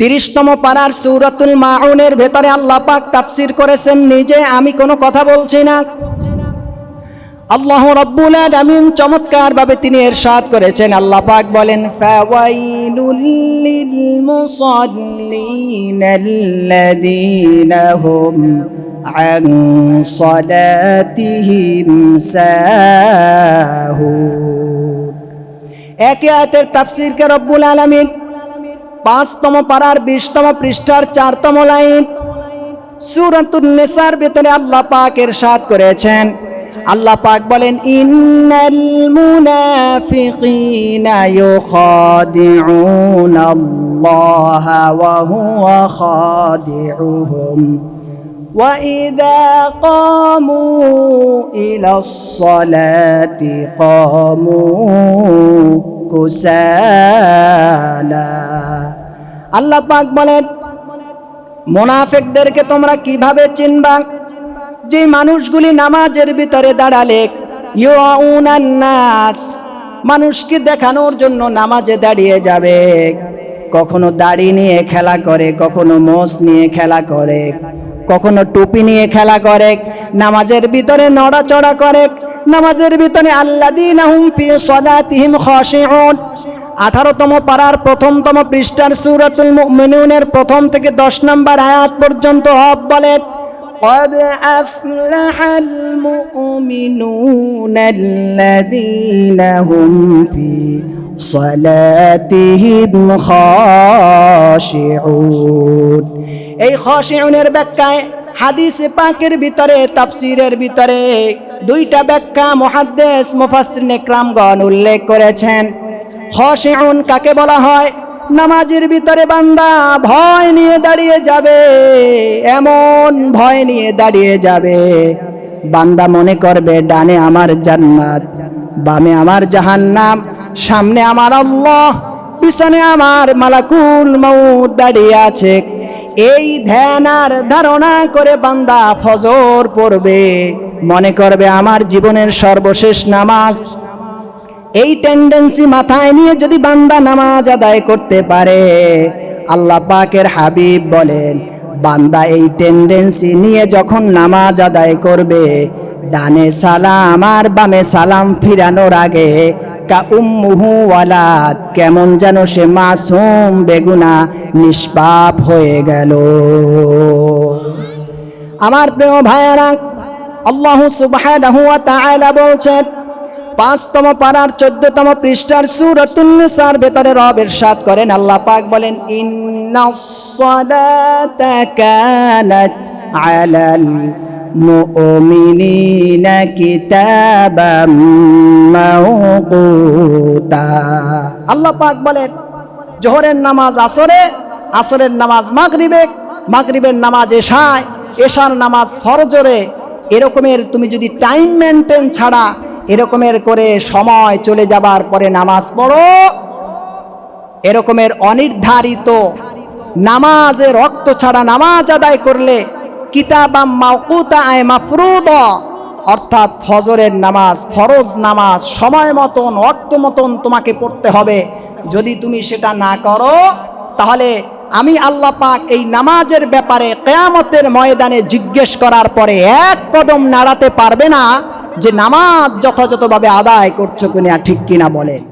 তিরিশতম পাড়ার সৌরাতুল মাউনের ভেতরে আল্লাহ পাক তাফসির করেছেন, নিজে আমি কোনো কথা বলছি না। আল্লাহ রব্বুল আলামিন চমৎকার ভাবে তিনি এরশাদ করেছেন। আল্লাহ পাক বলেন, ফাওয়াইলুল লিল মুসাল্লিন আল্লাযীনা হুম আন সালাতিহিম সাহুন একে আয়াতের তাফসিরকে রব্বুল আলামিন পাঁচতম পাড়ার বিশতম পৃষ্ঠার চারতম লাইন। সুরাতুন নেসার ভিতরে আল্লাহ পাকের সাথ করেছেন। আল্লাহ পাক বলেন, ইন্নাল মুনাফিকিনা ইউখাদিউন আল্লাহ ওয়া হুয়া খাদিউহুম। ওয়া ইযা কামু إلى الصلاة قاموا كسالى আল্লাহ পাক বলেন মোনাফেকদেরকে তোমরা কিভাবে চিনবা যে মানুষগুলি নামাজের ভিতরে দাঁড়ালে ইউআউনান নাস মানুষকে দেখানোর জন্য নামাজে দাঁড়িয়ে যাবে কখনো দাড়ি নিয়ে খেলা করে কখনো মোষ নিয়ে খেলা করে কখনো টুপি নিয়ে খেলা করে নামাজের ভিতরে নড়াচড়া করে নামাজের ভিতরে আল্লাদিনাহুম ফি সলাতিহিম খাশিউন আঠারোতম পাড়ার প্রথমতম পৃষ্ঠার সুরাতুল মুমিনুনের প্রথম থেকে দশ নম্বর আয়াত পর্যন্ত হব বলে قد أفلح المؤمنون الذين هم في صلاتهم خاشعون এই খশিউনের ব্যাখ্যায় হাদিসে পাকের ভিতরে তাফসিরের ভিতরে দুইটা ব্যাখ্যা মুহাদ্দিস মুফাসসিরিন ইকরামগণ উল্লেখ করেছেন খশিউন কাকে বলা হয় নামাজের ভিতরে বান্দা ভয় নিয়ে দাঁড়িয়ে যাবে এমন ভয় নিয়ে দাঁড়িয়ে যাবে বান্দা মনে করবে ডানে আমার জান্নাত বামে আমার জাহান্নাম সামনে আমার আল্লাহ, পিছনে আমার মালাকুল মউত দাঁড়িয়ে আছে। এই ধ্যান আর ধারণা করে বান্দা ফজর পড়বে। মনে করবে আমার জীবনের সর্বশেষ নামাজ। এই টেন্ডেন্সি মাথায় নিয়ে যদি বান্দা নামাজ আদায় করতে পারে, আল্লাহ পাকের হাবিব বলেন, বান্দা এই টেন্ডেন্সি নিয়ে যখন নামাজ আদায় করবে, ডানে সালাম আর বামে সালাম ফিরানোর আগে কা উম্মুহু ওয়ালাদ, কেমন যেন সে মাসুম বেগুনা নিষ্পাপ হয়ে গেল। আমার প্রিয় ভাইয়েরা, আল্লাহ সুবহানাহু ওয়া তাআলা বলছেন, পাঁচতম পাড়ার চোদ্দতম পৃষ্ঠার সুরতুন নিসার ভেতরে রব ইরশাদ করেন। আল্লাহ পাক বলেন, ইন্নাস সালাতা কানাত আলাল মুমিনিনা কিতাবাম মাওকুতা আল্লাহ পাক বলেন, জোহরের নামাজ আসরে, আসরের নামাজ মাগরিবে, মাগরিবের নামাজ এশায়, এশার নামাজ ফরজরে, এরকমের তুমি যদি টাইম মেনটেন ছাড়া এরকমের করে সময় চলে যাবার পরে নামাজ পড়ো, এরকমের অনির্ধারিত নামাজে রক্ত ছাড়া নামাজ আদায় করলে কিতাবাম মাকুতা আয় মাফরুদ। অর্থাৎ ফজরের নামাজ, ফরজ নামাজ, সময় মতন অর্থ মতন তোমাকে পড়তে হবে। যদি তুমি সেটা না করো, তাহলে আমি আল্লাহ পাক এই নামাজের ব্যাপারে কেয়ামতের ময়দানে জিজ্ঞেস করার পরে এক কদম নাড়াতে পারবে না যে নামাজ যথাযথভাবে আদায় করছ কিনা, ঠিক কিনা বলেন